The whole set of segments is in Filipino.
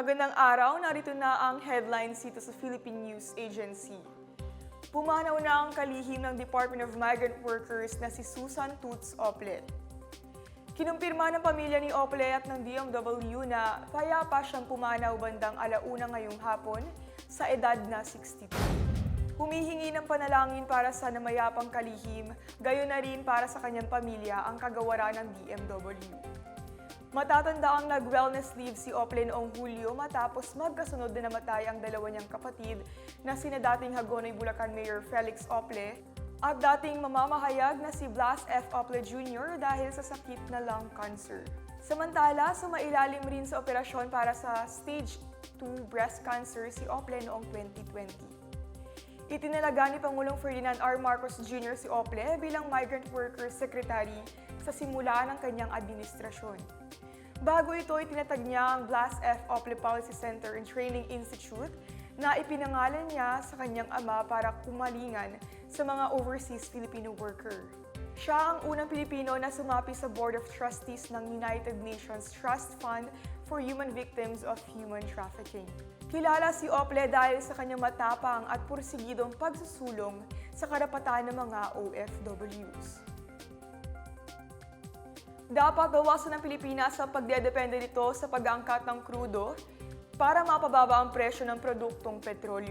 Magandang araw, narito na ang headlines dito sa Philippine News Agency. Pumanaw na ang kalihim ng Department of Migrant Workers na si Susan Toots Ople. Kinumpirma ng pamilya ni Ople at ng DMW na payapa siyang pumanaw bandang alauna ngayong hapon sa edad na 62. Humihingi ng panalangin para sa namayapang kalihim, gayon na rin para sa kanyang pamilya ang kagawaran ng DMW. Matatanda ang nag-wellness leave si Ople noong Hulyo matapos magkasunod na namatay ang dalawa niyang kapatid na sina dating Hagonoy Bulacan Mayor Felix Ople at dating mamamahayag na si Blas F. Ople Jr. dahil sa sakit na lung cancer. Samantala, sumailalim rin sa operasyon para sa stage 2 breast cancer si Ople noong 2020. Itinalaga ni Pangulong Ferdinand R. Marcos Jr. si Ople bilang Migrant Workers Secretary sa simula ng kanyang administrasyon. Bago ito, itinatag niya ang Blas F. Ople Policy Center and Training Institute na ipinangalan niya sa kanyang ama para kumalingan sa mga overseas Filipino worker. Siya ang unang Pilipino na sumapi sa Board of Trustees ng United Nations Trust Fund for Human Victims of Human Trafficking. Kilala si Ople dahil sa kanyang matapang at pursigidong pagsusulong sa karapatan ng mga OFWs. Dapat bawasan ng Pilipinas ang pagdedepende nito sa pag-angkat ng krudo para mapababa ang presyo ng produktong petrolyo.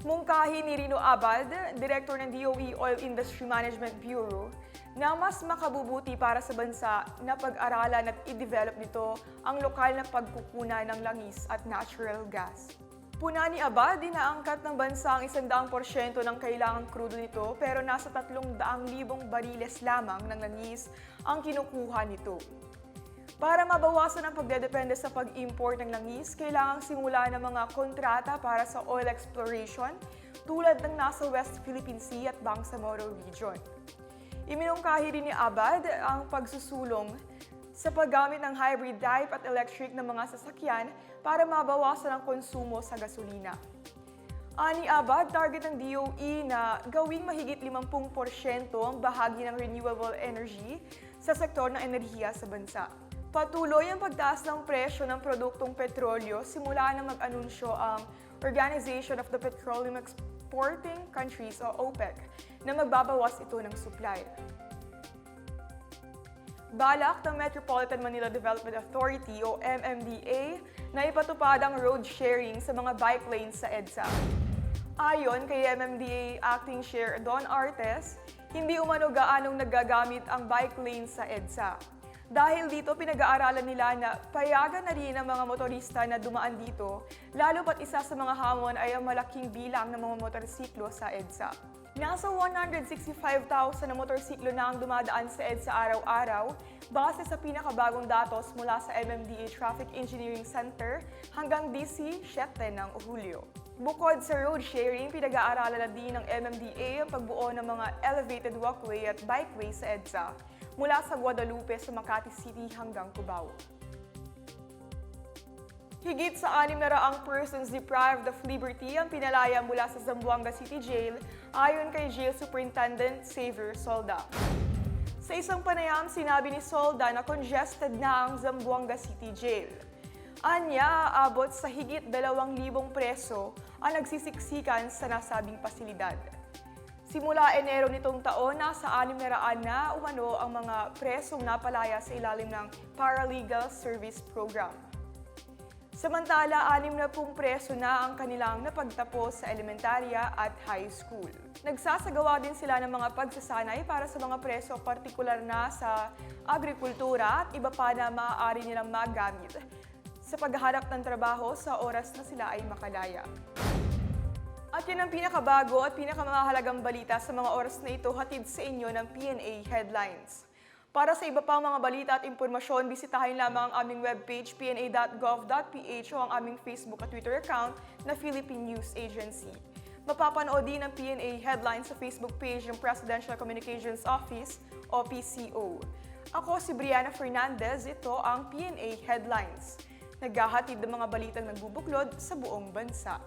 Mungkahi ni Rino Abad, Director ng DOE Oil Industry Management Bureau, na mas makabubuti para sa bansa na pag-aralan at i-develop nito ang lokal na pagkukuna ng langis at natural gas. Puna ni Abad, dinaangkat ng bansa ang 100% ng kailangang krudo nito pero nasa 300,000 bariles lamang ng langis ang kinukuha nito. Para mabawasan ang pagdedepende sa pag-import ng langis, kailangang simula ng mga kontrata para sa oil exploration tulad ng nasa West Philippine Sea at Bangsamoro Region. Iminungkahi rin ni Abad ang pagsusulong sa paggamit ng hybrid type at electric ng mga sasakyan para mabawasan ang konsumo sa gasolina. Ani Abad, target ng DOE na gawing mahigit 50% ang bahagi ng renewable energy sa sektor ng enerhiya sa bansa. Patuloy ang pagtaas ng presyo ng produktong petrolyo simula na mag-anunsyo ang Organization of the Petroleum Exporting Countries o OPEC na magbabawas ito ng supply. Balak ng Metropolitan Manila Development Authority o MMDA na ipatupad ang road sharing sa mga bike lanes sa EDSA. Ayon kay MMDA Acting Chair Don Artes, hindi umano gaanong nagagamit ang bike lanes sa EDSA. Dahil dito pinag-aaralan nila na payagan na rin ang mga motorista na dumaan dito, lalo pat isa sa mga hamon ay ang malaking bilang ng mga motorsiklo sa EDSA. Nasa 165,000 na motorsiklo na ang dumadaan sa EDSA araw-araw base sa pinakabagong datos mula sa MMDA Traffic Engineering Center hanggang DC 7 ng Hulyo. Bukod sa road sharing, pinag-aaralan na din ng MMDA ang pagbuo ng mga elevated walkway at bikeway sa EDSA mula sa Guadalupe sa Makati City hanggang Cubao. Higit sa anim na raang persons deprived of liberty ang pinalaya mula sa Zamboanga City Jail ayon kay Jail Superintendent Xavier Solda. Sa isang panayam, sinabi ni Solda na congested na ang Zamboanga City Jail. Anya, abot sa higit 2,000 preso ang nagsisiksikan sa nasabing pasilidad. Simula Enero nitong taon, nasa 600 na umano ang mga presong napalaya sa ilalim ng Paralegal Service Program. Samantala, anim na pong preso na ang kanilang napagtapos sa elementarya at high school. Nagsasagawa din sila ng mga pagsasanay para sa mga preso partikular na sa agrikultura at iba pa na maaari nilang magamit sa paghahanap ng trabaho sa oras na sila ay makalaya. At yan ang pinakabago at pinakamahalagang balita sa mga oras na ito hatid sa inyo ng PNA Headlines. Para sa iba pang mga balita at impormasyon, bisitahin lamang ang aming webpage pna.gov.ph o ang aming Facebook at Twitter account na Philippine News Agency. Mapapanood din ang PNA Headlines sa Facebook page ng Presidential Communications Office o PCO. Ako si Brianna Fernandez, ito ang PNA Headlines. Naghahatid ng mga balitang nagbubuklod sa buong bansa.